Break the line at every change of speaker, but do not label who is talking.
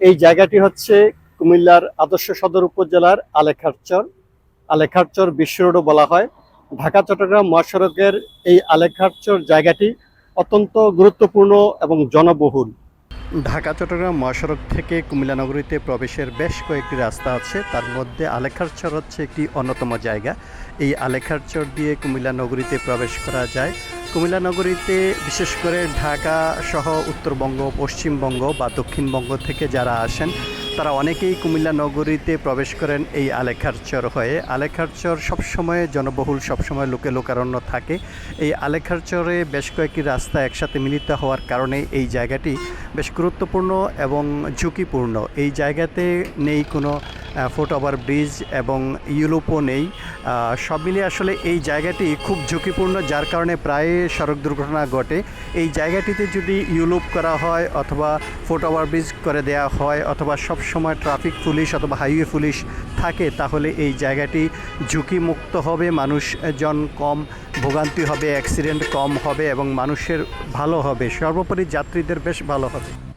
এই জায়গাটি হচ্ছে কুমিল্লার আদর্শ সদর উপজেলার আলেখারচর। আলেখারচর বিশ্ব রোডও বলা হয়। ঢাকা, চট্টগ্রাম মহাসড়কের এই আলেখারচর জায়গাটি অত্যন্ত গুরুত্বপূর্ণ এবং জনবহুল। ঢাকা, চট্টগ্রাম, মহাসড়ক থেকে কুমিল্লা নগরীতে প্রবেশের বেশ কয়েকটি রাস্তা আছে। তার মধ্যে আলেখারচর হচ্ছে একটি অন্যতম জায়গা। এই আলেখারচর দিয়ে কুমিল্লা নগরীতে প্রবেশ করা যায়। কুমিল্লা নগরীতে বিশেষ করে ঢাকা সহ উত্তরবঙ্গ, পশ্চিমবঙ্গ বা দক্ষিণবঙ্গ থেকে যারা আসেন তারা অনেকেই কুমিল্লা নগরীতে প্রবেশ করেন এই আলেখারচর হয়ে। আলেখারচর সবসময় জনবহুল, সবসময় লোকে লোকারণ্য থাকে। এই আলেখারচরে বেশ কয়েকটি রাস্তা একসাথে মিলিত হওয়ার কারণে এই জায়গাটি বেশ গুরুত্বপূর্ণ এবং ঝুঁকিপূর্ণ। এই জায়গাতে নেই কোনো ফুট ওভার ব্রিজ এবং ইউরোপও নেই। সব মিলিয়ে আসলে এই জায়গাটি খুব ঝুঁকিপূর্ণ, যার কারণে প্রায় সড়ক দুর্ঘটনা ঘটে। এই জায়গাটিতে যদি ইউলুপ করা হয় অথবা ফুট ওভার ব্রিজ করে দেওয়া হয় অথবা সব সময় ট্রাফিক পুলিশ অথবা হাইওয়ে পুলিশ থাকে, তাহলে এই জায়গাটি ঝুঁকিমুক্ত হবে, মানুষজন কম ভোগান্তি হবে, অ্যাক্সিডেন্ট কম হবে এবং মানুষের ভালো হবে। সর্বোপরি যাত্রীদের বেশ ভালো হবে।